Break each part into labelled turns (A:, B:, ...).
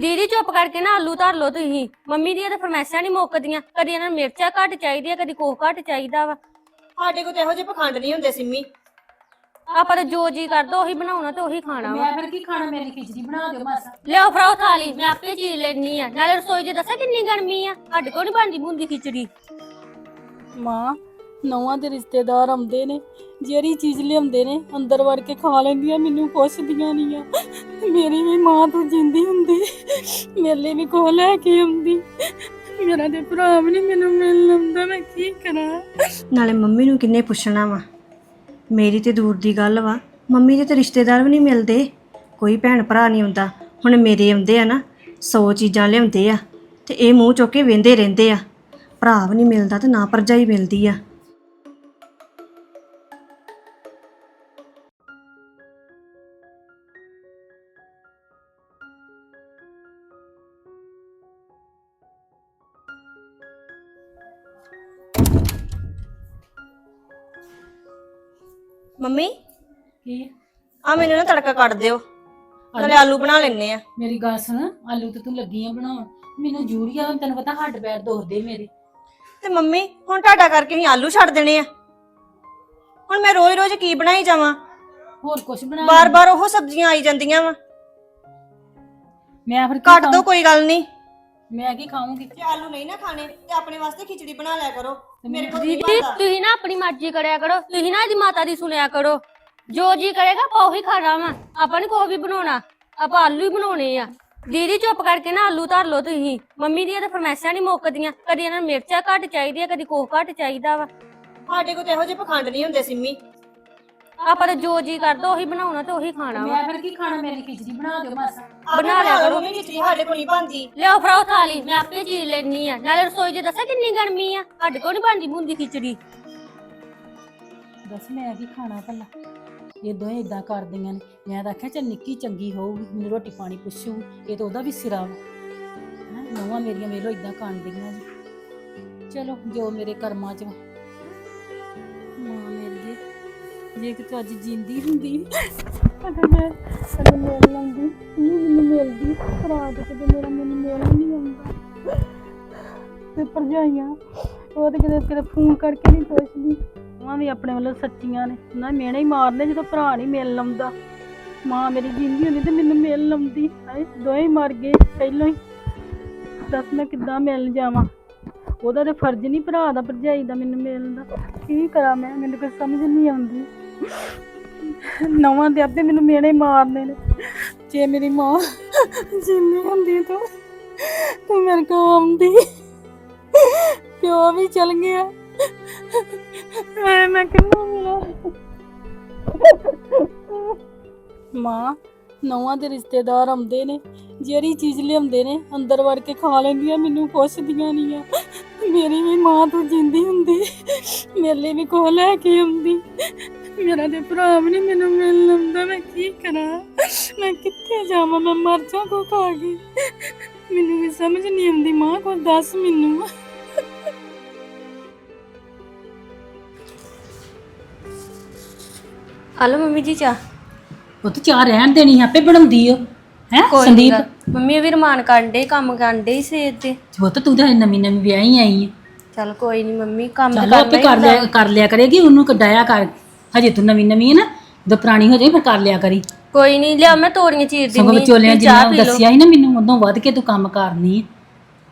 A: ਦੀਦੀ ਚੁੱਪ ਕਰਕੇ ਨਾ ਆਲੂ ਧਰ ਲਓ ਤੁਸੀਂ। ਮੰਮੀ ਦੀਆਂ ਤਾਂ ਫਰਮੈਸ਼ਾਂ ਨਹੀਂ ਮੁੱਕਦੀਆਂ। ਕਦੀ ਇਹਨਾਂ ਨੂੰ ਮਿਰਚਾਂ ਘੱਟ ਚਾਹੀਦੀਆਂ ਕਦੀ ਕੋਹ ਘੱਟ ਚਾਹੀਦਾ ਵਾ।
B: ਸਾਡੇ ਕੋਲ ਤਾਂ ਇਹੋ ਜਿਹੇ ਪਖੰਡ ਨਹੀਂ ਹੁੰਦੇ ਸਿੰਮੀ।
A: ਆਪਾਂ ਤਾਂ ਜੋ ਜੀ ਕਰਦਾ ਉਹੀ ਬਣਾਉਣਾ ਤੇ ਉਹੀ ਖਾਣਾ ਵਾ।
C: ਮੈਂ ਫਿਰ ਕੀ ਖਾਣਾ ਮੇਰੀ ਖਿਚੜੀ ਬਣਾ ਦਿਓ ਮਾਸਾ
A: ਲਿਆਓ ਫਰਾਓ ਥਾਲੀ। ਮੈਂ ਆਪੇ ਚੀਜ਼ ਲੈਣੀ ਆ। ਨਾਲੇ ਰਸੋਈ 'ਚ ਦੱਸਾਂ ਕਿੰਨੀ ਗਰਮੀ ਆ। ਸਾਡੇ ਕੋਲ ਨਹੀਂ ਬਣਦੀ ਬੁੰਦੀ ਖਿਚੜੀ।
D: ਮਾਂ ਨੌਵਾਂ ਦੇ ਰਿਸ਼ਤੇਦਾਰ ਆਉਂਦੇ ਨੇ। ਜਿਹੜੀ ਚੀਜ਼ ਲਿਆਉਂਦੇ ਨੇ ਅੰਦਰ ਵੜ ਕੇ ਖਾ ਲੈਂਦੀਆਂ ਮੈਨੂੰ ਪੁੱਛਦੀਆਂ ਨਹੀਂ ਆ ਮੇਰੀ ਵੀ ਮਾਂ ਤੋਂ ਜਿੰਦੀ ਹੁੰਦੀ। ਮੇਲੇ ਵੀ ਕੋ ਲੈ ਕੇ ਆਉਂਦੀ। ਮੇਰਾ ਤੇ ਭਰਾ ਵੀ ਨਹੀਂ ਮੈਨੂੰ ਮਿਲਣ ਆਉਂਦਾ, ਮੈਂ ਕੀ ਕਰਾਂ?
B: ਨਾਲੇ ਮੰਮੀ ਨੂੰ ਕਿੰਨੇ ਪੁੱਛਣਾ ਵਾ। ਮੇਰੀ ਤੇ ਦੂਰ ਦੀ ਗੱਲ ਵਾ। ਮੰਮੀ ਦੇ ਤੇ ਰਿਸ਼ਤੇਦਾਰ ਵੀ ਨਹੀਂ ਮਿਲਦੇ। ਕੋਈ ਭੈਣ ਭਰਾ ਨਹੀਂ ਆਉਂਦਾ ਹੁਣ ਮੇਰੇ ਆਉਂਦੇ ਆ ਨਾ 100 ਚੀਜ਼ਾਂ ਲਿਆਉਂਦੇ ਆ। ਤੇ ਇਹ ਮੂੰਹ ਚੁੱਕ ਕੇ ਵੇਂਦੇ ਰਹਿੰਦੇ ਆ। ਭਰਾ ਵੀ ਨਹੀਂ ਮਿਲਦਾ ਤੇ ਨਾ ਪਰਜਾਈ ਮਿਲਦੀ ਆ। ਮੰਮੀ?
C: ਕੀ?
B: ਆ ਮੈਨੂੰ ਨਾ ਤੜਕਾ ਕੱਢ ਦਿਓ। ਨਾਲੇ ਆਲੂ ਬਣਾ ਲੈਣੇ ਆ।
C: ਮੇਰੀ ਗੱਲ ਸੁਣ ਆਲੂ ਤੇ ਤੂੰ ਲੱਗੀ ਆ ਬਣਾਉਣ। ਮੈਨੂੰ ਜੂੜੀਆ ਤੈਨੂੰ ਪਤਾ ਹੱਡ ਪੈਰ ਦੁਖਦੇ ਮੇਰੇ।
B: ਤੇ ਮੰਮੀ ਹੁਣ ਤੁਹਾਡਾ ਕਰਕੇ ਹੀ ਆਲੂ ਛੱਡ ਦੇਣੇ ਆ। ਹੁਣ ਮੈਂ ਰੋਜ਼-ਰੋਜ਼ ਕੀ ਬਣਾਈ ਜਾਵਾਂ?
C: ਹੋਰ ਕੁਛ ਬਣਾ।
B: ਬਾਰ-ਬਾਰ ਉਹ ਸਬਜ਼ੀਆਂ ਆਈ ਜਾਂਦੀਆਂ ਵਾ।
C: ਮੈਂ ਫਿਰ ਕੀ
B: ਕੱਟ ਦੋ? ਕੋਈ ਗੱਲ ਨਹੀਂ।
C: ਮੈਂ ਕੀ ਖਾਵਾਂਗੀ
B: ਜੇ ਆਲੂ ਨਹੀਂ ਨਾ ਖਾਣੇ ਤੇ ਆਪਣੇ ਵਾਸਤੇ ਖਿਚੜੀ ਬਣਾ ਲਿਆ ਕਰੋ। ਮੇਰੇ ਕੋਲ ਨਹੀਂ
A: ਦੀਦੀ
B: ਬਣਦਾ।
A: ਤੁਸੀਂ ਨਾ ਆਪਣੀ ਮਰਜ਼ੀ ਕਰਿਆ ਕਰੋ। ਤੁਸੀਂ ਨਾ ਇਹਦੀ ਮਾਤਾ ਦੀ ਸੁਣਿਆ ਕਰੋ। ਜੋ ਜੀ ਕਰੇਗਾ ਆਪਾਂ ਉਹੀ ਖਾਣਾ ਵਾ। ਆਪਾਂ ਨੀ ਕੋਈ ਵੀ ਬਣਾਉਣਾ। ਆਪਾਂ ਆਲੂ ਹੀ ਬਣਾਉਣੇ ਆ। ਦੀਦੀ ਚੁੱਪ ਕਰਕੇ ਨਾ ਆਲੂ ਧਰ ਲਓ ਤੁਸੀਂ। ਮੰਮੀ ਦੀਆਂ ਤਾਂ ਫਰਮੈਸ਼ਾਂ ਨਹੀਂ ਮੁੱਕਦੀਆਂ। ਕਦੀ ਇਹਨਾਂ ਨੂੰ ਮਿਰਚਾਂ ਘੱਟ ਚਾਹੀਦੀਆਂ ਕਦੀ ਕੋਹ ਘੱਟ ਚਾਹੀਦਾ ਵਾ।
B: ਸਾਡੇ ਕੋਲ ਤਾਂ ਇਹੋ ਜਿਹੇ ਪਖੰਡ ਨਹੀਂ ਹੁੰਦੇ ਸਿੰਮੀ।
A: ਆਪਾਂ ਤਾਂ ਜੋ ਜੀ ਕਰਦਾ ਉਹੀ ਬਣਾਉਣਾ ਤੇ ਉਹੀ ਖਾਣਾ ਵਾ।
C: ਮੈਂ ਫਿਰ ਕੀ ਖਾਣਾ ਮੇਰੀ ਖਿਚੜੀ ਬਣਾ ਦਿਓ ਮਾਸਾ
A: ਬਣਾ ਲਿਆ ਕਰੋ।
B: ਮੰਮੀ ਖਿਚੜੀ ਸਾਡੇ ਕੋਲ ਨਹੀਂ ਬਣਦੀ।
A: ਲਿਆਓ ਫਰਾਓ ਥਾਲੀ ਮੈਂ ਆਪੇ ਚੀਜ਼ ਲੈਣੀ ਆ। ਨਾਲੇ ਰਸੋਈ 'ਚ ਦੱਸਾਂ ਕਿੰਨੀ ਗਰਮੀ ਆ। ਸਾਡੇ ਕੋਲ ਨਹੀਂ ਬਣਦੀ ਬੁੰਦੀ ਖਿਚੜੀ।
C: ਦੱਸ ਮੈਂ ਕੀ ਖਾਣਾ ਭਲਾ? ਇਹ ਦੋਵੇਂ ਇਦਾਂ ਕਰਦੀਆਂ ਨੇ। ਮੈਂ ਤਾਂ ਆਖਿਆ ਚੱਲ ਨਿੱਕੀ ਚੰਗੀ ਹੋਊਗੀ ਮੈਨੂੰ ਰੋਟੀ ਪਾਣੀ ਪੁੱਛੂ ਇਹ ਤਾਂ ਉਹਦਾ ਵੀ ਸਿਰਾ ਵਾ। ਹੈਂ, ਨੌਵਾਂ ਮੇਰੀਆਂ ਵੇਲੋ ਇਦਾਂ ਕਾਂਡੀਆਂ ਜੀ ਚਲੋ ਜੋ ਮੇਰੇ ਕਰਮਾਂ 'ਚ ਵਾ।
D: ਜੇ ਕਿ ਅੱਜ ਜਿੰਦੀ ਹੁੰਦੀ, ਅਗਰ ਮੈਂ ਅਗਰ ਮਿਲ ਲੰਦੀ ਨਹੀਂ ਮੈਨੂੰ ਮਿਲਦੀ, ਭਰਾ ਤੇ ਮੇਰਾ ਮੈਨੂੰ ਮਿਲ ਨਹੀਂ ਆਉਂਦਾ। ਤੇ ਭਰਜਾਈਆਂ, ਉਹ ਤੇ ਕਿਤੇ ਕਿਤੇ ਫੋਨ ਕਰਕੇ ਨਹੀਂ ਪੁੱਛਦੀ। ਮਾਂ ਵੀ ਆਪਣੇ ਵੱਲੋਂ ਸੱਚੀਆਂ ਨੇ। ਨਾ ਮੇਣੇ ਹੀ ਮਾਰਨੇ ਜਦੋਂ ਭਰਾ ਨਹੀਂ ਮਿਲਣ ਆਉਂਦਾ ਮਾਂ ਮੇਰੀ ਜਿੰਦੀ ਹੁੰਦੀ ਤੇ ਮੈਨੂੰ ਮਿਲਣ ਆਉਂਦੀ ਹਾਏ ਦੋਵੇਂ ਮਰ ਗਏ ਪਹਿਲਾਂ ਹੀ। ਦੱਸ ਮੈਂ ਕਿੱਦਾਂ ਮਿਲਣ ਜਾਵਾਂ? ਉਹਦਾ ਤੇ ਫਰਜ਼ ਨਹੀਂ ਭਰਾ ਦਾ, ਭਰਜਾਈ ਦਾ ਮੈਨੂੰ ਮਿਲਣ ਦਾ। ਕੀ ਕਰਾਂ ਮੈਂ? ਮੈਨੂੰ ਕੋਈ ਸਮਝ ਨਹੀਂ ਆਉਂਦੀ। ਨਵਾਂ ਦੇ ਆਪੇ ਮੈਨੂੰ ਮੇਣੇ ਮਾਰਨੇ ਨੇ। ਜੇ ਮੇਰੀ ਮਾਂ ਜਿੰਨੀ ਹੁੰਦੀ ਤਾਂ, ਤੂੰ ਮੇਰੇ ਕੋਲ ਆਉਂਦੀ। ਪਿਓ ਵੀ ਚਲ ਗਿਆ? ਮੈਂ ਕਿੰਨੂੰ ਮਿਲਾਂ ਮਾਂ, ਨਵਾਂ ਦੇ ਰਿਸ਼ਤੇਦਾਰ ਆਉਂਦੇ ਨੇ, ਜਿਹੜੀ ਚੀਜ਼ ਲਿਆਉਂਦੇ ਨੇ, ਅੰਦਰ ਵੜ ਕੇ ਖਾ ਲੈਂਦੀਆਂ, ਮੈਨੂੰ ਪੁੱਛਦੀਆਂ ਨਹੀਂ ਆ। ਮੇਰੀ ਵੀ ਮਾਂ ਤੋਂ ਜਿੰਦੀ ਹੁੰਦੀ ਮੇਲੇ ਵੀ ਕੋ ਲੈ ਕੇ ਆਉਂਦੀ। ਮੇਰਾ ਤੇ ਭਰਾ ਵੀ ਨਹੀਂ ਮੈਨੂੰ ਮਿਲਣ ਆਉਂਦਾ ਮੈਂ ਕੀ ਕਰਾਂ? ਮੈਂ ਕਿੱਥੇ ਜਾਵਾਂ? ਮੈਂ ਮਰ ਜਾ ਕੋ ਖਾ ਕੇ? ਮੈਨੂੰ ਵੀ ਸਮਝ ਨਹੀਂ ਆਉਂਦੀ ਮਾਂ ਕੋ ਦੱਸ ਮੈਨੂੰ।
A: ਹਲੋ ਮੰਮੀ ਜੀ ਚਾਹ।
C: ਉਹ ਤਾਂ ਚਾਹ ਰਹਿਣ ਦੇਣੀ ਆਪੇ ਬਣਾਉਂਦੀ ਓ। ਹੈ
A: ਕੋਈ
C: ਸੰਦੀਪ?
A: ਮੰਮੀ ਵੀ ਰਮਾਨ ਕਾਂਡੇ ਕੰਮ ਕਾਂਡੇ ਹੀ ਸੇਰ ਤੇ
C: ਉਹ ਤਾਂ ਤੂੰ ਤਾਂ ਨਵੀਂ ਨਵੀਂ ਵਿਆਹੀ ਆਈ ਹੈ
A: ਚੱਲ ਕੋਈ ਨਹੀਂ ਮੰਮੀ ਕੰਮ ਤਾਂ
C: ਚੱਲ ਆਪੇ
A: ਕਰਨਾ
C: ਕਰ ਲਿਆ ਕਰ ਲਿਆ ਕਰੇਗੀ ਉਹਨੂੰ ਕਢਾਇਆ ਕਰ। ਹਜੇ ਤੂੰ ਨਵੀਂ ਨਵੀਂ ਹੈ ਨਾ ਜਦੋਂ ਪੁਰਾਣੀ ਹੋ ਜਾਏ ਫਿਰ ਕਰ ਲਿਆ ਕਰੀ।
A: ਕੋਈ ਨਹੀਂ ਲਿਆ ਮੈਂ ਤੋਰੀਆਂ ਚੀਰ
C: ਸਗੋਂ
A: ਦਿੰਦੀ
C: ਵਿਚੋਲਿਆਂ
A: ਤੁਸੀਂ ਚਾਹ
C: ਜਿੰਨਾ
A: ਪੀ ਲਓ।
C: ਦੱਸਿਆ ਸੀ ਨਾ ਮੈਨੂੰ ਉਦੋਂ ਵੱਧ ਕੇ ਤੂੰ ਕੰਮ ਕਰਨੀ ਹੈ।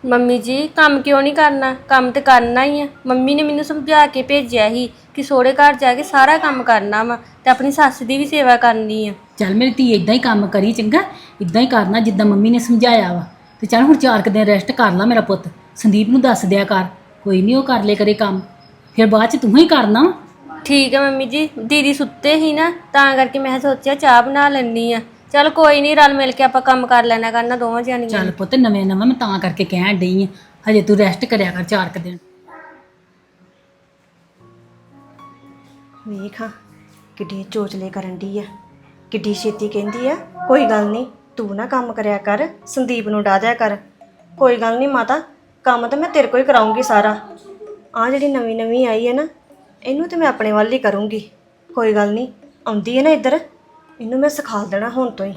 A: ਮੰਮੀ ਜੀ ਕੰਮ ਕਿਉਂ ਨਹੀਂ ਕਰਨਾ? ਕੰਮ ਤੇ ਕਰਨਾ ਹੀ ਆ। ਮੰਮੀ ਨੇ ਮੈਨੂੰ ਸਮਝਾ ਕੇ ਭੇਜਿਆ ਸੀ ਕਿ ਸੋਹਰੇ ਘਰ ਜਾ ਕੇ ਸਾਰਾ ਕੰਮ ਕਰਨਾ ਵਾ ਤੇ ਆਪਣੀ ਸੱਸ ਦੀ ਵੀ ਸੇਵਾ ਕਰਨੀ ਆ।
C: ਚੱਲ ਮੇਰੀ ਧੀ ਇਦਾਂ ਹੀ ਕੰਮ ਕਰੀ ਚੰਗਾ? ਇਦਾਂ ਹੀ ਕਰਨਾ ਜਿੱਦਾਂ ਮੰਮੀ ਨੇ ਸਮਝਾਇਆ ਵਾ। ਤੇ ਚੱਲ ਹੁਣ ਚਾਰ ਕੁ ਦਿਨ ਰੈਸਟ ਕਰ ਲਾ ਮੇਰਾ ਪੁੱਤ। ਸੰਦੀਪ ਨੂੰ ਦੱਸ ਦਿਆ ਕਰ। ਕੋਈ ਨਹੀਂ ਉਹ ਕਰ ਲੇ ਕਰੇ ਕੰਮ। ਫਿਰ ਬਾਅਦ ਚ ਤੂੰ ਹੀ ਕਰਨਾ।
A: ਠੀਕ ਹੈ ਮੰਮੀ ਜੀ ਦੀਦੀ ਸੁੱਤੇ ਹੀ ਨਾ ਤਾਂ ਕਰਕੇ ਮੈਂ ਸੋਚਿਆ ਚਾਹ ਬਣਾ ਲੈਣੀ ਆ ਚੱਲ ਕੋਈ ਨਹੀਂ ਰਲ ਮਿਲ ਕੇ ਆਪਾਂ ਕੰਮ ਕਰ ਲੈਣਾ ਕਰਨਾ ਦੋਵਾਂ ਜਾਣੀਆਂ
C: ਚੱਲ ਪੁੱਤ ਨਵੇਂ ਨਵਾਂ ਮੈਂ ਤਾਂ ਕਰਕੇ ਕਹਿਣ ਡਈ ਆ ਹਜੇ ਤੂੰ ਰੈਸਟ ਕਰਿਆ ਕਰ ਚਾਰ ਕੁ ਦਿਨ।
B: ਵੇਖ ਹਾਂ ਕਿੱਡੀ ਚੋਚਲੇ ਕਰਨ ਦੀ ਆ। ਕਿੱਡੀ ਛੇਤੀ ਕਹਿੰਦੀ ਆ ਕੋਈ ਗੱਲ ਨਹੀਂ ਤੂੰ ਨਾ ਕੰਮ ਕਰਿਆ ਕਰ ਸੰਦੀਪ ਨੂੰ ਡਾ ਦਿਆ ਕਰ। ਕੋਈ ਗੱਲ ਨਹੀਂ ਮਾਤਾ ਕੰਮ ਤਾਂ ਮੈਂ ਤੇਰੇ ਕੋਲ ਹੀ ਕਰਾਉਂਗੀ ਸਾਰਾ। ਆ ਜਿਹੜੀ ਨਵੀਂ ਨਵੀਂ ਆਈ ਹੈ ਨਾ ਇਹਨੂੰ ਤੇ ਮੈਂ ਆਪਣੇ ਵੱਲ ਹੀ ਕਰੂੰਗੀ। ਕੋਈ ਗੱਲ ਨਹੀਂ ਆਉਂਦੀ ਹੈ ਨਾ ਇੱਧਰ। ਇਹਨੂੰ ਮੈਂ ਸਿਖਾ ਦੇਣਾ ਹੁਣ ਤੋਂ ਹੀ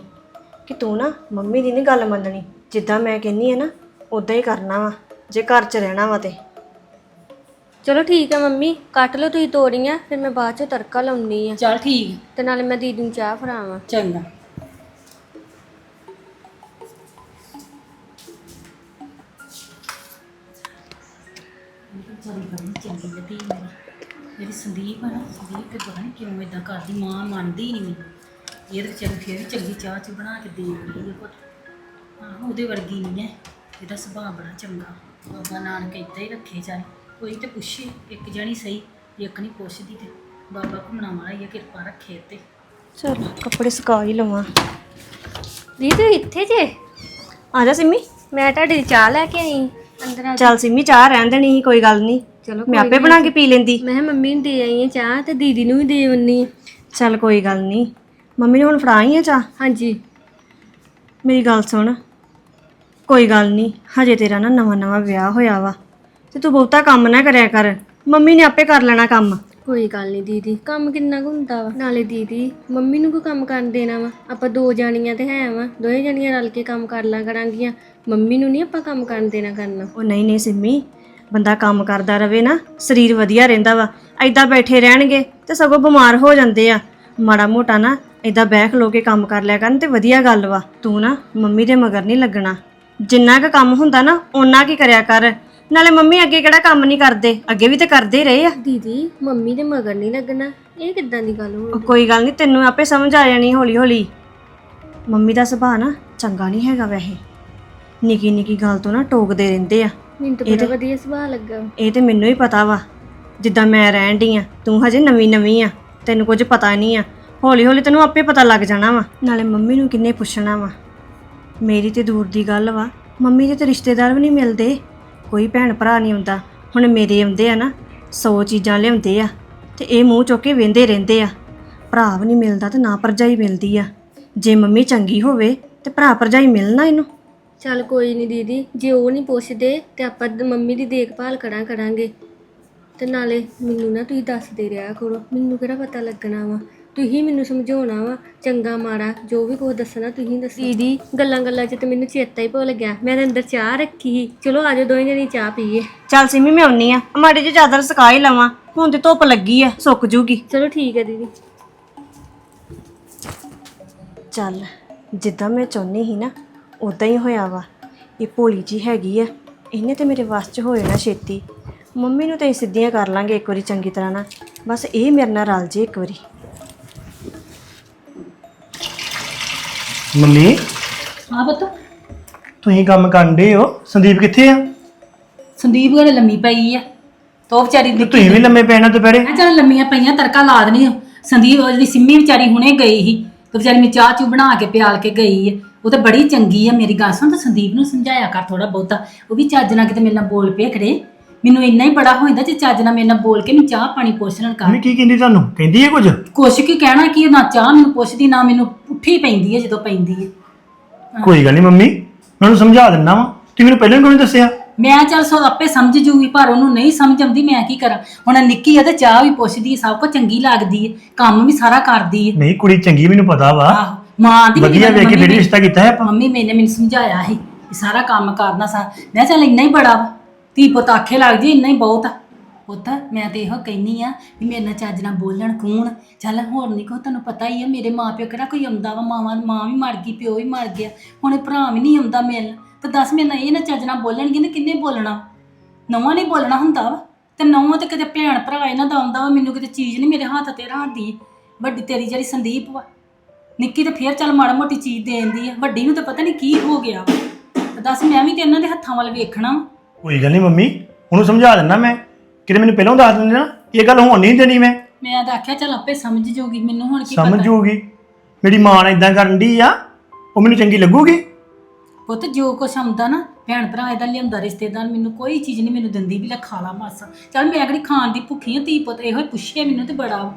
B: ਕਿ ਤੂੰ ਨਾ ਮੰਮੀ ਦੀ ਨਹੀਂ ਗੱਲ ਮੰਨਣੀ। ਜਿੱਦਾਂ ਮੈਂ ਕਹਿੰਨੀ ਆ ਨਾ ਉਦਾਂ ਹੀ ਕਰਨਾ ਵਾ ਜੇ ਘਰ 'ਚ ਰਹਿਣਾ ਵਾ ਤੇ।
A: ਚਲੋ ਠੀਕ ਹੈ ਮੰਮੀ ਕੱਟ ਲਓ ਤੁਸੀਂ ਤੋਰੀਆਂ ਫਿਰ ਮੈਂ ਬਾਅਦ ਚ ਤੜਕਾ ਲਾਉਣੀ ਆ।
C: ਚੱਲ ਠੀਕ।
A: ਤੇ ਨਾਲੇ ਮੈਂ ਦੀਦੀ ਨੂੰ ਚਾਹ ਫੜਾਵਾਂ।
C: ਚੰਗਾ। ਚਲੀ ਬੜੀ ਚੰਗੀ ਲੱਗੀ ਮੇਰੀ। ਜਿਹੜੀ ਸੰਦੀਪ ਆ ਨਾ ਸੰਦੀਪ ਤੇ ਪਤਾ ਨਹੀਂ ਕਿਉਂ ਇਦਾਂ ਕਰਦੀ ਮਾਂ ਮੰਨਦੀ ਨਹੀਂ ਮੈਨੂੰ। ਇਹ ਤਾਂ ਚੱਲ ਫਿਰ ਵੀ ਚੰਗੀ ਚਾਹ ਚ ਬਣਾ ਕੇ ਦੇ ਦਿੰਦੀ ਹੈ ਪੁੱਤ ਹਾਂ ਉਹਦੇ ਵਰਗੀ ਨਹੀਂ ਹੈ ਇਹਦਾ ਸੁਭਾਅ ਬੜਾ ਚੰਗਾ। ਬਾਬਾ ਨਾਨਕ ਏਦਾਂ ਹੀ ਰੱਖੇ ਚਾਹੇ ਕੋਈ ਤੇ ਪੁੱਛੇ ਇੱਕ ਜਣੀ ਸਹੀ ਇੱਕ ਨਹੀਂ ਪੁੱਛਦੀ ਤੇ। ਬਾਬਾ ਘੁੰਮਣਾ ਵਾਲਾ ਹੀ ਆ ਕਿਰਪਾ ਰੱਖੇ ਤੇ।
B: ਚਲ ਕੱਪੜੇ ਸੁਕਾ ਹੀ ਲਵਾਂ।
A: ਦੀਦੀ ਤੁਸੀਂ ਇੱਥੇ ਜੇ?
B: ਆ ਜਾ ਸਿੰਮੀ
A: ਮੈਂ ਤੁਹਾਡੀ ਲਈ ਚਾਹ ਲੈ ਕੇ ਆਈ। ਅੰਦਰ ਆ
B: ਚੱਲ ਸਿੰਮੀ ਚਾਹ ਰਹਿਣ ਦੇਣੀ ਸੀ ਕੋਈ ਗੱਲ ਨਹੀਂ
A: ਚਲੋ
B: ਮੈਂ ਆਪੇ ਬਣਾ ਕੇ ਪੀ ਲੈਂਦੀ।
A: ਮੈਂ ਕਿਹਾ ਮੰਮੀ ਨੂੰ ਦੇ ਆਈ ਆ ਚਾਹ ਤੇ ਦੀਦੀ ਨੂੰ ਵੀ ਦੇ ਆਉਣੀ
B: ਚੱਲ ਕੋਈ ਗੱਲ ਨਹੀਂ। ਮੰਮੀ ਨੇ ਹੁਣ ਫੜਾਈ ਆ ਚਾਹ?
A: ਹਾਂਜੀ।
B: ਮੇਰੀ ਗੱਲ ਸੁਣ। ਕੋਈ ਗੱਲ ਨਹੀਂ ਹਜੇ ਤੇਰਾ ਨਾ ਨਵਾਂ ਨਵਾਂ ਵਿਆਹ ਹੋਇਆ ਵਾ। ਤੇ ਤੂੰ ਬਹੁਤਾ ਕੰਮ ਨਾ ਕਰਿਆ ਕਰ। ਮੰਮੀ ਨੇ ਆਪੇ ਕਰ ਲੈਣਾ ਕੰਮ।
A: ਕੋਈ ਗੱਲ ਨਹੀਂ ਦੀਦੀ ਕੰਮ ਕਿੰਨਾ ਕੁ ਹੁੰਦਾ ਵਾ। ਨਾਲੇ ਦੀਦੀ ਮੰਮੀ ਨੂੰ ਕੋਈ ਕੰਮ ਕਰਨ ਦੇਣਾ ਵਾ। ਆਪਾਂ ਦੋ ਜਾਣੀਆਂ ਤੇ ਹੈ ਵਾ। ਦੋਵੇਂ ਜਾਣੀਆਂ ਰਲ ਕੇ ਕੰਮ ਕਰ ਲਾ ਕਰਾਂਗੀਆਂ। ਮੰਮੀ ਨੂੰ ਨਹੀਂ ਆਪਾਂ ਕੰਮ ਕਰਨ ਦੇਣਾ ਕਰਨਾ।
B: ਉਹ ਨਹੀਂ ਨਹੀਂ ਸਿੰਮੀ ਬੰਦਾ ਕੰਮ ਕਰਦਾ ਰਵੇ ਨਾ ਸਰੀਰ ਵਧੀਆ ਰਹਿੰਦਾ ਵਾ ਐਦਾਂ ਬੈਠੇ ਰਹਿਣਗੇ ਤੇ ਸਗੋਂ ਬਿਮਾਰ ਹੋ ਜਾਂਦੇ ਆ। ਮਾੜਾ ਮੋਟਾ ਨਾ ਐਦਾਂ ਬੈਠ ਲੋ ਕੇ ਕੰਮ ਕਰ ਲਿਆ ਕਰਨ ਤੇ ਵਧੀਆ ਗੱਲ ਵਾ। ਤੂੰ ਨਾ ਮੰਮੀ ਦੇ ਮਗਰ ਨਹੀਂ ਲੱਗਣਾ। ਜਿੰਨਾ ਕੁ ਕੰਮ ਹੁੰਦਾ ਨਾ ਓਨਾ ਕੀ ਕਰਿਆ ਕਰ। ਨਾਲੇ ਮੰਮੀ ਅੱਗੇ ਕਿਹੜਾ ਕੰਮ ਨਹੀਂ ਕਰਦੇ ਅੱਗੇ ਵੀ ਤੇ ਕਰਦੇ ਰਹੇ ਆ।
A: ਦੀਦੀ ਮੰਮੀ ਦੇ ਮਗਰ ਨਹੀਂ ਲੱਗਣਾ ਇਹ ਕਿੱਦਾਂ ਦੀ ਗੱਲ ਹੋਈ
B: ਕੋਈ ਗੱਲ ਨਹੀਂ ਤੈਨੂੰ ਆਪੇ ਸਮਝ ਆ ਜਾਣੀ ਹੌਲੀ ਹੌਲੀ ਮੰਮੀ ਦਾ ਸੁਭਾਅ ਨਾ ਚੰਗਾ ਨਹੀਂ ਹੈਗਾ ਵੈਸੇ। ਨਿੱਕੀ ਨਿੱਕੀ ਗੱਲ ਤੋਂ ਨਾ ਟੋਕਦੇ ਰਹਿੰਦੇ ਆ।
A: ਮੈਨੂੰ ਤਾਂ ਬੜਾ ਵਧੀਆ ਸੁਭਾਅ ਲੱਗਾ।
B: ਇਹ ਤੇ ਮੈਨੂੰ ਹੀ ਪਤਾ ਵਾ ਜਿੱਦਾਂ ਮੈਂ ਰਹਿਣ ਡਈ ਆ ਤੂੰ ਹਜੇ ਨਵੀਂ ਨਵੀਂ ਆ ਤੈਨੂੰ ਕੁਝ ਪਤਾ ਨਹੀਂ ਆ। ਹੌਲੀ ਹੌਲੀ ਤੈਨੂੰ ਆਪੇ ਪਤਾ ਲੱਗ ਜਾਣਾ ਵਾ ਨਾਲੇ ਮੰਮੀ ਨੂੰ ਕਿੰਨੇ ਪੁੱਛਣਾ ਵਾ। ਮੇਰੀ ਤੇ ਦੂਰ ਦੀ ਗੱਲ ਵਾ ਮੰਮੀ ਦੇ ਤੇ ਰਿਸ਼ਤੇਦਾਰ ਵੀ ਨਹੀਂ ਮਿਲਦੇ ਕੋਈ ਭੈਣ ਭਰਾ ਨਹੀਂ ਆਉਂਦਾ ਹੁਣ ਮੇਰੇ ਆਉਂਦੇ ਆ ਨਾ 100 ਚੀਜ਼ਾਂ ਲਿਆਉਂਦੇ ਆ ਤੇ ਇਹ ਮੂੰਹ ਚੁੱਕ ਕੇ ਵੇਂਦੇ ਰਹਿੰਦੇ ਆ। ਭਰਾ ਵੀ ਨਹੀਂ ਮਿਲਦਾ ਤੇ ਨਾ ਭਰਜਾਈ ਮਿਲਦੀ ਆ। ਜੇ ਮੰਮੀ ਚੰਗੀ ਹੋਵੇ ਤੇ ਭਰਾ ਭਰਜਾਈ ਮਿਲਣਾ ਇਹਨੂੰ।
A: ਚੱਲ ਕੋਈ ਨਹੀਂ ਦੀਦੀ ਜੇ ਉਹ ਨਹੀਂ ਪੁੱਛਦੇ ਤੇ ਆਪਾਂ ਦ- ਮੰਮੀ ਦੀ ਦੇਖਭਾਲ ਕਰਾਂ ਕਰਾਂਗੇ। ਤੇ ਨਾਲੇ ਮੈਨੂੰ ਨਾ ਤੁਸੀਂ ਦੱਸਦੇ ਰਿਹਾ ਕਰੋ ਮੈਨੂੰ ਕਿਹੜਾ ਪਤਾ ਲੱਗਣਾ ਵਾ? ਤੁਸੀਂ ਮੈਨੂੰ ਸਮਝਾਉਣਾ ਵਾ ਚੰਗਾ ਮਾੜਾ ਜੋ ਵੀ ਕੁਝ ਦੱਸਣਾ ਤੁਸੀਂ ਦੱਸੋ। ਦੀਦੀ ਗੱਲਾਂ ਗੱਲਾਂ 'ਚ ਤੇ ਮੈਨੂੰ ਚੇਤਾ ਹੀ ਭੁੱਲ ਗਿਆ ਮੈਂ ਤਾਂ ਅੰਦਰ ਚਾਹ ਰੱਖੀ ਸੀ। ਚਲੋ ਆਜੋ ਦੋਵੇਂ ਜਣੇ ਚਾਹ ਪੀਏ।
B: ਚੱਲ ਸਿਮੀ ਮੈਂ ਆਉਣੀ ਆ। ਮਾੜੀ ਜਿਹੀ ਚਾਦਰ ਸੁਕਾ ਹੀ ਲਵਾਂ। ਹੁਣ ਤੇ ਧੁੱਪ ਲੱਗੀ ਆ ਸੁੱਕ ਜੂਗੀ।
A: ਚਲੋ ਠੀਕ ਹੈ ਦੀਦੀ।
B: ਚੱਲ ਜਿੱਦਾਂ ਮੈਂ ਚਾਹੁੰਦੀ ਸੀ ਨਾ ਉਦਾਂ ਹੀ ਹੋਇਆ ਵਾ। ਇਹ ਭੋਲੀ ਜੀ ਹੈਗੀ ਆ। ਇਹਨੇ ਤੇ ਮੇਰੇ ਵੱਸ 'ਚ ਹੋ ਜਾਣਾ ਛੇਤੀ। ਮੰਮੀ ਨੂੰ ਤਾਂ ਸਿੱਧੀਆਂ ਕਰ ਲਾਂਗੇ ਇੱਕ ਵਾਰੀ ਚੰਗੀ ਤਰ੍ਹਾਂ ਨਾਲ ਬਸ ਇਹ ਮੇਰੇ ਨਾਲ ਰਲ ਜੇ ਇੱਕ ਵਾਰੀ।
E: ਮੰਮੀ
C: ਹਾਂ ਪੁੱਤ।
E: ਤੁਸੀਂ ਕੰਮ ਕਰਦੇ ਹੋ? ਸੰਦੀਪ ਕਿੱਥੇ ਆ?
C: ਸੰਦੀਪ ਘਰੇ ਲੰਮੀ ਪਈ ਆ। ਤੋ ਵਿਚਾਰੀ
E: ਤੇ
C: ਦੀ
E: ਤੁਸੀਂ ਵੀ ਲੰਮੇ ਪੈਣਾ ਦੁਪਹਿਰੇ?
C: ਮੈਂ ਚੱਲ ਲੰਮੀਆਂ ਪਈਆਂ ਤੜਕਾ ਲਾ ਦੇਣੀ ਆ। ਸੰਦੀਪ ਉਹ ਜਿਹੜੀ ਸਿੰਮੀ ਵਿਚਾਰੀ ਹੁਣੇ ਗਈ ਸੀ ਤੇ ਵਿਚਾਰੀ ਮੈਂ ਚਾਹ ਚੂ ਬਣਾ ਕੇ ਪਿਆਲ ਕੇ ਗਈ ਹੈ ਉਹ ਤਾਂ ਬੜੀ ਚੰਗੀ ਆ ਮੇਰੀ ਗੱਲ ਸੁਣ ਤੇ ਸੰਦੀਪ ਨੂੰ ਸਮਝਾਇਆ ਕਰ ਥੋੜਾ ਬਹੁਤਾ। ਉਹ ਵੀ ਚੱਜ ਨਾਲ ਕਿਤੇ ਮੇਰੇ ਨਾਲ ਬੋਲ ਪਿਆ ਕਰੇ। ਮੈਨੂੰ ਇੰਨਾ ਹੀ ਬੜਾ ਹੋ ਜਾਂਦਾ ਜੇ ਚੱਜ ਨਾਲ ਮੇਰੇ ਨਾਲ ਬੋਲ ਕੇ ਮੈਂ ਚਾਹ ਪਾਣੀ ਪੁੱਛ ਲੈਣ ਕਰ।
E: ਮੰਮੀ ਕੀ ਕਹਿੰਦੀ ਤੁਹਾਨੂੰ? ਕਹਿੰਦੀ ਹੈ ਕੁਝ?
C: ਕੁਛ ਕੀ ਕਹਿਣਾ ਕਿ ਨਾ ਚਾਹ ਮੈਨੂੰ ਪੁੱਛਦੀ ਨਾ ਮੈਨੂੰ ਉੱਠੀ ਪੈਂਦੀ ਹੈ ਜਦੋਂ ਪੈਂਦੀ ਹੈ।
E: ਕੋਈ ਗੱਲ ਨਹੀਂ ਮੰਮੀ ਮੈਂ ਉਹਨੂੰ ਸਮਝਾ ਦਿੰਦਾ ਵਾ। ਤੁਸੀਂ ਮੈਨੂੰ ਪਹਿਲਾਂ ਕਿਉਂ ਨਹੀਂ ਦੱਸਿਆ?
C: ਮੈਂ ਚੱਲ ਸੋ ਆਪੇ ਸਮਝ ਜੂਗੀ ਪਰ ਉਹਨੂੰ ਨਹੀਂ ਸਮਝ ਆਉਂਦੀ ਮੈਂ ਕੀ ਕਰਾਂ? ਹੁਣ ਨਿੱਕੀ ਆ ਤੇ ਚਾਹ ਵੀ ਪੁੱਛਦੀ ਹੈ ਸਭ ਕੁਝ ਚੰਗੀ ਲੱਗਦੀ ਹੈ ਕੰਮ ਵੀ ਸਾਰਾ ਕਰਦੀ ਹੈ
E: ਨਹੀਂ ਕੁੜੀ ਚੰਗੀ ਮੈਨੂੰ ਪਤਾ ਵਾ।
C: ਆਹੋ। ਮਾਂ ਦੀ
E: ਵਧੀਆ ਵੇਖ ਕੇ ਫਿਰ ਰਿਸ਼ਤਾ ਕੀਤਾ ਹੈ ਆਪਾਂ?
C: ਮੰਮੀ ਮੈਨੇ ਮੈਨੂੰ ਸਮਝਾਇਆ ਸੀ ਕਿ ਸਾਰਾ ਕੰਮ ਕਰਨਾ ਸਾ। ਮੈਂ ਕਿਹਾ ਚੱਲ ਇੰਨਾ ਹੀ ਬੜਾ ਵਾ। ਧੀ ਪੁੱਤ ਆਖੇ ਲੱਗਦੀ ਇੰਨਾ ਹੀ ਬਹੁਤ ਆ। ਪੁੱਤ ਮੈਂ ਤੇ ਇਹੋ ਕਹਿਨੀ ਆ ਵੀ ਮੇਰੇ ਨਾਲ ਚੱਜ ਨਾਲ ਬੋਲਣ ਕੂਣ ਚੱਲ ਹੋਰ ਨਹੀਂ ਕੋ ਤੁਹਾਨੂੰ ਪਤਾ ਹੀ ਆ ਮੇਰੇ ਮਾਪਿਓ ਕਿਹੜਾ ਕੋਈ ਆਉਂਦਾ ਵਾ? ਮਾਵਾਂ ਮਾਂ ਵੀ ਮਰ ਗਈ ਪਿਓ ਵੀ ਮਰ ਗਿਆ। ਹੁਣ ਇਹ ਭਰਾ ਵੀ ਨਹੀਂ ਆਉਂਦਾ ਮਿਲਣ ਤੇ ਦੱਸ ਮੇਰੇ ਨਾਲ ਇਹ ਨਾ ਚੱਜ ਨਾਲ ਬੋਲਣਗੇ ਨਾ ਕਿੰਨੇ ਬੋਲਣਾ। ਨਵਾਂ ਨਹੀਂ ਬੋਲਣਾ ਹੁੰਦਾ ਵਾ। ਤੇ ਨਵਾਂ ਤੇ ਕਿਤੇ ਭੈਣ ਭਰਾ ਇਹਨਾਂ ਦਾ ਆਉਂਦਾ ਵਾ ਮੈਨੂੰ ਕਿਤੇ ਚੀਜ਼ ਨਹੀਂ ਮੇਰੇ ਹੱਥ ਤੇ ਰੱਖਦੀ ਵੱਡੀ ਤੇਰੀ ਜਿਹੜੀ ਸੰਦੀਪ ਵਾ। ਨਿੱਕੀ ਤੇ ਫੇਰ ਚੱਲ ਮਾੜਾ ਮੋਟੀ ਚੀਜ਼ ਦੇ ਦਿੰਦੀ ਆ। ਵੱਡੀ ਨੂੰ ਤਾਂ ਪਤਾ ਨਹੀਂ ਕੀ ਹੋ ਗਿਆ। ਤੇ ਦੱਸ ਮੈਂ ਵੀ ਤੇ ਇਹਨਾਂ ਦੇ ਹੱਥਾਂ ਵੱਲ ਵੇਖਣਾ। ਵਾ।
E: ਕੋਈ ਗੱਲ ਨਹੀਂ ਮੰਮੀ ਉਹਨੂੰ ਸਮਝਾ ਦਿੰਦਾ ਮੈਂ। ਕਿਤੇ ਮੈਨੂੰ ਪਹਿਲਾਂ ਦੱਸ ਦਿੰਦੇ ਨਾ ਇਹ ਗੱਲ ਹੋਣ ਨਹੀਂ ਦੇਣੀ ਮੈਂ।
C: ਮੈਂ ਤਾਂ ਆਖਿਆ ਚੱਲ ਆਪੇ ਸਮਝ ਜੂਗੀ ਮੈਨੂੰ ਹੁਣ ਕੀ
E: ਸਮਝ
C: ਪਤਾ
E: ਜੂਗੀ। ਮੇਰੀ ਮਾਂ ਨੇ ਇਦਾਂ ਕਰਨ ਦੀ ਆ ਉਹ ਮੈਨੂੰ ਚੰਗੀ ਲੱਗੂਗੀ।
C: ਪੁੱਤ ਜੋ ਕੁਛ ਆਉਂਦਾ ਨਾ ਭੈਣ ਭਰਾ ਇਹਦਾ ਲਿਆਉਂਦਾ ਰਿਸ਼ਤੇਦਾਰ ਮੈਨੂੰ ਕੋਈ ਚੀਜ਼ ਨਹੀਂ ਮੈਨੂੰ ਦਿੰਦੀ ਵੀ ਲੈ ਖਾ ਲਾ ਮਾਸਾ। ਚੱਲ ਮੈਂ ਕਿਹੜੀ ਖਾਣ ਦੀ ਭੁੱਖੀ ਆ ਧੀ ਪੁੱਤ ਇਹੋ ਹੀ ਪੁੱਛਿਆ ਮੈਨੂੰ ਤੇ ਬੜਾ। ਵਾ।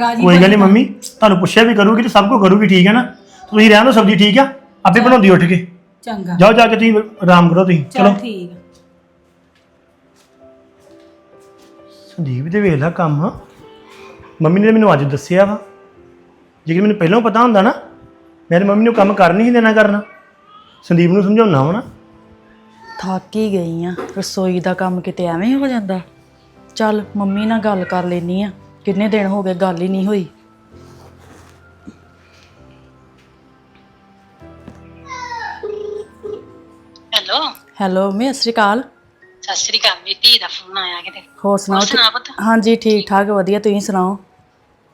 C: ਰਾਜੀ
E: ਕੋਈ ਗੱਲ ਨਹੀਂ ਮੰਮੀ ਤੁਹਾਨੂੰ ਪੁੱਛਿਆ ਵੀ ਕਰੂਗੀ ਤੇ ਸਭ ਕੁਝ ਕਰੂਗੀ ਠੀਕ ਹੈ ਨਾ? ਤੁਸੀਂ ਰਹਿਣ ਦਿਓ ਸਬਜ਼ੀ ਠੀਕ ਆ? ਆਪੇ ਬਣਾਉਂਦੀ ਉੱਠ ਕੇ।
C: ਚੰਗਾ।
E: ਜਾਓ ਜਾ ਕੇ ਤੁਸੀਂ ਆਰਾਮ ਕਰੋ ਤੁਸੀਂ।
C: ਚਲ
E: ਚਲੋ।
C: ਠੀਕ ਆ।
E: ਸੰਦੀਪ ਦੇ ਵੇਖ ਲਾ ਕੰਮ। ਮੰਮੀ ਨੇ ਮੈਨੂੰ ਅੱਜ ਦੱਸਿਆ ਵਾ। ਜੇ ਕਿ ਮੈਨੂੰ ਪਹਿਲਾਂ ਪਤਾ ਹੁੰਦਾ ਨਾ ਮੇਰੇ ਮੰਮੀ ਨੂੰ ਕੰਮ ਕਰ ਨਹੀਂ ਸੀ ਦੇਣਾ ਕਰਨਾ। ਸੰਦੀਪ ਨੂੰ ਸਮਝਾਉਣਾ ਵਾ ਨਾ।
F: ਥੱਕ ਹੀ ਗਈ ਆ। ਰਸੋਈ ਦਾ ਕੰਮ ਕਿਤੇ ਐਵੇਂ ਹੀ ਹੋ ਜਾਂਦਾ। ਚੱਲ ਮੰਮੀ ਨਾਲ ਗੱਲ ਕਰ ਲੈਨੀ ਆ। ਕਿੰਨੇ ਦਿਨ ਹੋ ਗਏ ਗੱਲ ਹੀ ਨਹੀਂ ਹੋਈ।
G: ਹੈਲੋ।
F: ਹੈਲੋ ਮੈਂ ਸਤਿ ਸ਼੍ਰੀ ਅਕਾਲ।
G: ਸਤਿ ਸ੍ਰੀ ਅਕਾਲ ਮੇਰੀ ਧੀ ਦਾ ਫੋਨ ਆਇਆ ਕਿਤੇ।
F: ਹੋਰ
G: ਹੋਰ
F: ਸੁਣਾਓ
G: ਸੁਣਾ ਪੁੱਤ?
F: ਹਾਂਜੀ ਠੀਕ ਠਾਕ ਵਧੀਆ ਤੁਸੀਂ ਸੁਣਾਓ?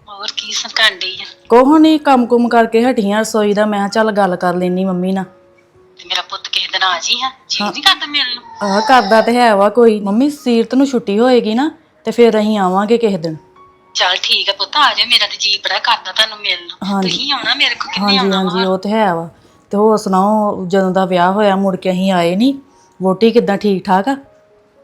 G: ਹੋਰ ਕੀ ਸੰਕਣ ਡਈ ਆ?
F: ਕੋਹ ਨਹੀਂ ਕੰਮ ਕੁਮ ਕਰਕੇ ਹਟੀਆਂ ਰਸੋਈ ਦਾ। ਮੈਂ ਕਿਹਾ ਚੱਲ ਗੱਲ ਕਰ ਲੈਨੀ ਮੰਮੀ ਨਾਲ।
G: ਤੇ ਮੇਰਾ ਪੁੱਤ ਕਿਸੇ ਦਿਨ ਆ ਜੀ ਹਾਂ। ਜੀ ਨਹੀਂ ਕਰਦਾ ਮਿਲਣ ਨੂੰ?
F: ਆਹ ਕਰਦਾ ਤੇ ਹੈ ਵਾ ਕੋਈ। ਮੰਮੀ ਸੀਰਤ ਨੂੰ ਛੁੱਟੀ ਹੋਏਗੀ ਨਾ ਤੇ ਫਿਰ ਅਸੀਂ ਆਵਾਂਗੇ ਕਿਸੇ ਦਿਨ।
G: ਚੱਲ ਠੀਕ ਆ ਪੁੱਤ ਆ ਜਾ ਮੇਰਾ ਤੇ ਜੀ ਬੜਾ ਕਰਦਾ ਤੁਹਾਨੂੰ ਮਿਲਣ ਨੂੰ।
F: ਹਾਂਜੀ।
G: ਤੁਸੀਂ ਆਉਣਾ ਮੇਰੇ ਕੋਲ ਕਿੰਨੇ
F: ਹਾਂਜੀ
G: ਆਉਣਾ
F: ਹਾਂਜੀ
G: ਵਾ?
F: ਉਹ ਤੇ ਹੈ ਵਾ। ਤੇ ਹੋਰ ਸੁਣਾਓ ਜਦੋਂ ਦਾ ਵਿਆਹ ਹੋਇਆ ਮੁੜ ਕੇ ਅਸੀਂ ਆਏ ਨਹੀਂ। ਵੋਟੀ ਕਿੱਦਾਂ ਠੀਕ ਠਾਕ ਆ?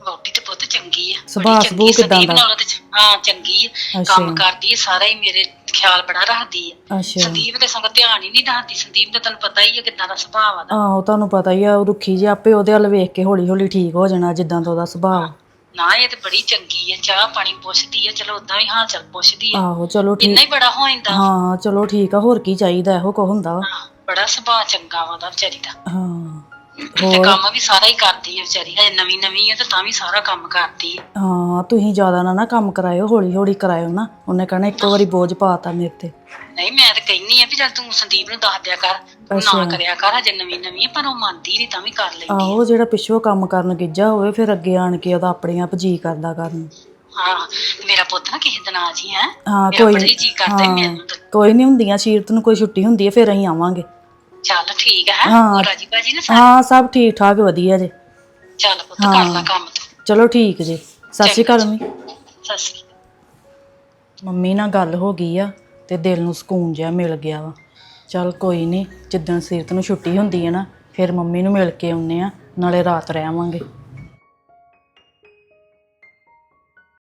G: ਵਹੁਟੀ ਤੇ ਪੁੱਤ ਚੰਗੀ ਆ।
F: ਸੁਭਾਅ
G: ਬੜੀ ਚੰਗੀ
F: ਕਿੱਦਾਂ
G: ਸੰਦੀਪ
F: ਦਾ?
G: ਨਾਲੋਂ ਤੇ ਚ- ਹਾਂ ਚੰਗੀ ਆ।
F: ਅੱਛਾ।
G: ਕੰਮ ਕਰਦੀ ਆ ਸਾਰਾ ਹੀ ਮੇਰੇ ਖਿਆਲ ਬੜਾ ਰੱਖਦੀ ਆ।
F: ਅੱਛਾ।
G: ਸੰਦੀਪ ਦੇ ਸੰਗ ਧਿਆਨ ਹੀ ਨਹੀਂ ਰੱਖਦੀ ਸੰਦੀਪ ਦਾ ਤੈਨੂੰ ਪਤਾ ਹੀ ਆ ਕਿੱਦਾਂ ਦਾ ਸੁਭਾਅ ਆ ਦਾ
F: ਆਹੋ ਤੁਹਾਨੂੰ ਪਤਾ ਹੀ ਆ ਉਹ ਰੁੱਖੀ ਜੀ ਆਪੇ ਉਹਦੇ ਵੱਲ ਵੇਖ ਕੇ ਹੌਲੀ ਹੌਲੀ ਠੀਕ ਹੋ ਜਾਣਾ ਜਿੱਦਾਂ ਦਾ ਉਹਦਾ ਸੁਭਾਅ।
G: ਨਾ ਇਹ ਤੇ ਬੜੀ ਚੰਗੀ ਆ ਚਾਹ ਪਾਣੀ ਪੁੱਛਦੀ ਆ ਚਲੋ ਉਦਾਂ ਵੀ ਹਾਲ ਚਾਲ ਪੁੱਛਦੀ ਆ।
F: ਆਹੋ ਚਲੋ
G: ਇੰਨਾ
F: ਠੀਕ
G: ਹੀ ਬੜਾ ਹੋ ਜਾਂਦਾ।
F: ਹਾਂ ਚਲੋ ਠੀਕ ਆ ਹੋਰ ਕੀ ਚਾਹੀਦਾ ਇਹੋ ਕੋ ਹੁੰਦਾ ਵਾ।
G: ਹਾਂ, ਬੜਾ ਸੁਭਾਅ ਚੰਗਾ ਵਾ ਉਹਦਾ ਵਿਚਾਰੀ ਦਾ।
F: ਹਾਂ
G: ਤੇ
F: ਹੋਰ?
G: ਕੰਮ ਵੀ ਸਾਰਾ ਹੀ ਕਰਦੀ ਹੈ ਵਿਚਾਰੀ ਹਜੇ ਨਵੀਂ ਨਵੀਂ ਹੈ ਤੇ ਤਾਂ ਵੀ ਸਾਰਾ ਕੰਮ ਕਰਦੀ ਹੈ
F: ਹਾਂ ਤੁਸੀਂ ਜ਼ਿਆਦਾ ਨਾ ਨਾ ਕੰਮ ਕਰਾਇਓ ਹੌਲੀ ਹੌਲੀ ਕਰਾਇਓ ਨਾ। ਉਹਨੇ ਕਹਣਾ ਇੱਕੋ ਵਾਰੀ ਬੋਝ ਪਾਤਾ ਮੇਰੇ ਤੇ।
G: ਨਹੀਂ ਮੈਂ ਤਾਂ ਕਹਿੰਨੀ ਆ ਵੀ ਚੱਲ ਤੂੰ ਸੰਦੀਪ ਨੂੰ ਦੱਸ ਦਿਆ ਕਰ ਤੂੰ
F: ਅੱਛਾ।
G: ਨਾ ਕਰਿਆ ਕਰ ਹਜੇ ਨਵੀਂ ਨਵੀਂ ਪਰ ਉਹ ਮੰਨਦੀ ਨਹੀਂ ਤਾਂ ਵੀ ਕਰ ਲੈਂਦੀ।
F: ਆਹੋ ਜਿਹੜਾ ਪਿੱਛੋਂ ਕੰਮ ਕਰਨ ਗਿੱਜਾ ਹੋਵੇ ਫਿਰ ਅੱਗੇ ਆਣ ਕੇ ਉਹਦਾ ਆਪਣੇ ਆਪ ਜੀ ਕਰਦਾ ਕਰਨ।
G: ਹਾਂ ਮੇਰਾ ਪੁੱਤ ਨਾ ਕਿਸੇ ਦਿਨ ਆ ਜੀ ਹੈ।
F: ਹਾਂ
G: ਮੇਰਾ
F: ਕੋਈ
G: ਬੜਾ ਜੀ ਕਰਦਾ
F: ਹਾਂ,
G: ਮੈਨੂੰ।
F: ਕੋਈ ਨਹੀਂ ਹੁੰਦੀਆਂ ਸੀਰਤ ਨੂੰ ਕੋਈ ਛੁੱਟੀ ਹੁੰਦੀ ਹੈ ਫਿਰ ਅਸੀਂ ਆਵਾਂਗੇ।
G: ਚੱਲ ਠੀਕ ਹੈ।
F: ਹਾਂ।
G: ਹੋਰ ਰਾਜੀ ਬਾਜੀ ਨਾ ਸਾਰੇ?
F: ਹਾਂ ਸਭ ਠੀਕ ਠਾਕ ਵਧੀਆ ਜੇ।
G: ਚੱਲ ਪੁੱਤ ਕਰ ਲੈ ਕੰਮ ਤੂੰ।
F: ਚਲੋ ਠੀਕ ਜੀ। ਸਤਿ ਸ਼੍ਰੀ ਅਕਾਲ ਮੰਮੀ।
G: ਸਤਿ ਸ੍ਰੀ ਅਕਾਲ।
F: ਮੰਮੀ ਨਾਲ ਗੱਲ ਹੋ ਗਈ ਆ। ਤੇ ਦਿਲ ਨੂੰ ਸਕੂਨ ਜਿਹਾ ਮਿਲ ਗਿਆ ਵਾ। ਚੱਲ ਕੋਈ ਨਹੀਂ ਜਿੱਦਣ ਸੀਰਤ ਨੂੰ ਛੁੱਟੀ ਹੁੰਦੀ ਹੈ ਨਾ, ਫਿਰ ਮੰਮੀ ਨੂੰ ਮਿਲ ਕੇ ਆਉਨੇ ਆ ਨਾਲੇ ਰਾਤ ਰਹਿਵਾਂਗੇ।